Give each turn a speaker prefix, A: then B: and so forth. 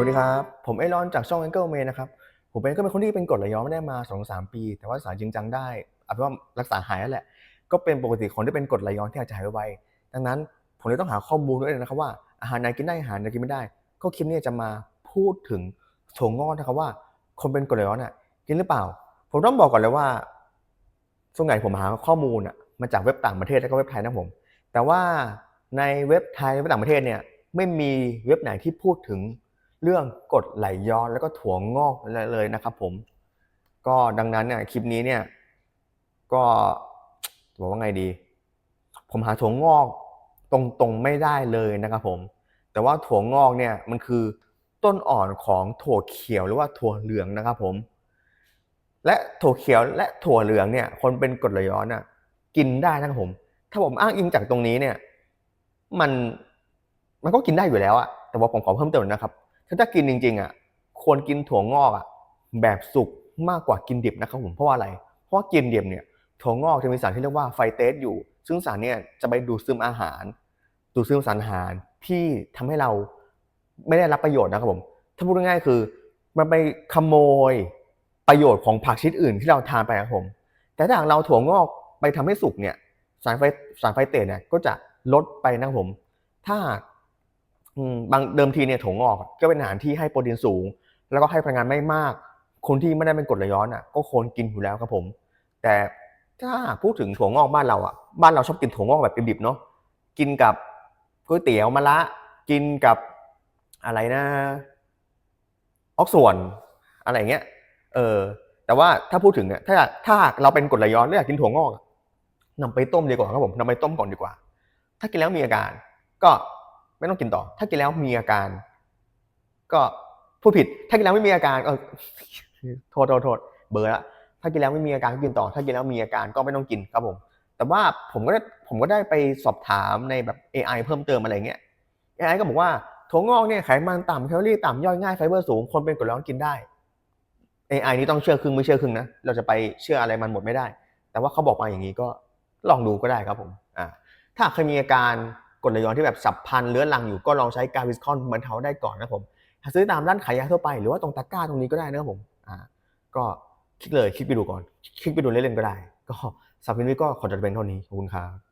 A: วัสดีครับ ผมเอรอนจากช่อง Angle May นะครับ ผมเองก็เป็นคนที่เป็นกรดไหลย้อนไม่ได้มา2-3ปี แต่ว่ารักษาจริงจังได้เอาเป็นว่ารักษาหายแล้วแหละ ก็เป็นปกติคนที่เป็นกรดไหลย้อนที่อาจจะหายไวๆดังนั้น ผมเลยต้องหาข้อมูลด้วยนะครับว่าอาหารไหนกินได้อาหารไหนกินไม่ได้ ก็คลิปนี้จะมาพูดถึงถั่วงอกนะครับว่า คนเป็นกรดไหลย้อนอะกินหรือเปล่า ผมต้องบอกก่อนเลยว่า ส่วนใหญ่ผมหาข้อมูลอะมาจากเว็บต่างประเทศแล้วก็เว็บไทยนะผม แต่ว่าในเว็บไทยเว็บต่างประเทศเนี่ยไม่มีเว็บไหนที่พูดถึง เรื่องกดไหลย้อนแล้วก็ถั่วงอกเลยนะครับ ผม ก็ดังนั้นเนี่ยคลิปนี้เนี่ย ก็บอกว่าไงดี ผมหาถั่วงอกตรงๆไม่ได้เลยนะครับ ผม แต่ว่าถั่วงอกเนี่ยมันคือต้นอ่อนของถั่วเขียวหรือว่าถั่วเหลืองนะครับ ผม และถั่วเขียวและถั่วเหลืองเนี่ย คนเป็นกรดไหลย้อนอะ กินได้นะครับผม ถ้าผมอ้างอิงจากตรงนี้เนี่ย มันมันก็กินได้อยู่แล้วอะแต่ว่าผมขอเพิ่มเติมนะครับ ถ้าจะกินจริงๆอะควรกินถั่วงอกอะแบบสุกมากกว่ากินดิบนะครับผมเพราะว่าอะไร เพราะว่ากินดิบเนี่ยถั่วงอกจะมีสารที่เรียกว่าไฟเตสอยู่ ซึ่งสารเนี่ยจะไปดูดซึมอาหาร ดูดซึมสารอาหารที่ทำให้เราไม่ได้รับประโยชน์นะครับผมถ้าพูดง่ายๆคือ มันไปขโมยประโยชน์ของผักชนิดอื่นที่เราทานไปครับผม แต่ถ้าหากเราถั่วงอกไปทำให้สุกเนี่ยสารไฟสารไฟเตสเนี่ยก็จะลดไปนะครับผม ถ้า บางเดิมทีเนี่ยถั่วงอกก็เป็นอาหารที่ให้โปรตีนสูง แล้วก็ให้พลังงานไม่มาก คนที่ไม่ได้เป็นกรดไหลย้อนอะก็ควรกินอยู่แล้วครับผม แต่ถ้าพูดถึงถั่วงอกบ้านเราอะบ้านเราชอบกินถั่วงอกแบบดิบๆเนาะกินกับก๋วยเตี๋ยวมะระกินกับอะไรนะออกส่วนอะไรเงี้ย เออ แต่ว่าถ้าพูดถึงเนี่ยถ้าถ้าเราเป็นกรดไหลย้อนแล้วอยากกินถั่วงอกอะนำไปต้มดีกว่าครับผมนำไปต้มก่อนดีกว่า ถ้ากินแล้วมีอาการ ก็ ไม่ต้องกินต่อ ถ้ากินแล้วมีอาการ ก็ผู้ผิด ถ้ากินแล้วไม่มีอาการเออโทษโทษโทษเบอร์ละถ้ากินแล้วไม่มีอาการก็กินต่อ ถ้ากินแล้วมีอาการก็ไม่ต้องกินครับผม แต่ว่าผมก็ได้ผมก็ได้ไปสอบถามในแบบ AI เพิ่มเติมอะไรเงี้ย AI ก็บอกว่าถั่วงอกเนี่ยไขมันต่ำแคลอรี่ต่ำย่อยง่ายไฟเบอร์สูงคนเป็นกรดไหลย้อนกินได้ AI นี่ต้องเชื่อครึ่งไม่เชื่อครึ่งนะเราจะไปเชื่ออะไรมันหมดไม่ได้ แต่ว่าเขาบอกมาอย่างนี้ก็ลองดูก็ได้ครับผมอ่าถ้าเคยมีอาการ กรดไหลย้อนที่แบบสับพันเลื้อนลังอยู่ก็ลองใช้กาวิสคอนเหมือนเขาได้ก่อนนะครับผมหาซื้อตามร้านขายยาทั่วไปหรือว่าตรงตะกร้าตรงนี้ก็ได้นะครับผมอ่าก็คลิกเลยคลิกไปดูก่อน คลิกไปดูเล่นๆก็ได้ ก็สับวินวิก็ขอจบเป็นเท่านี้ขอบคุณครับ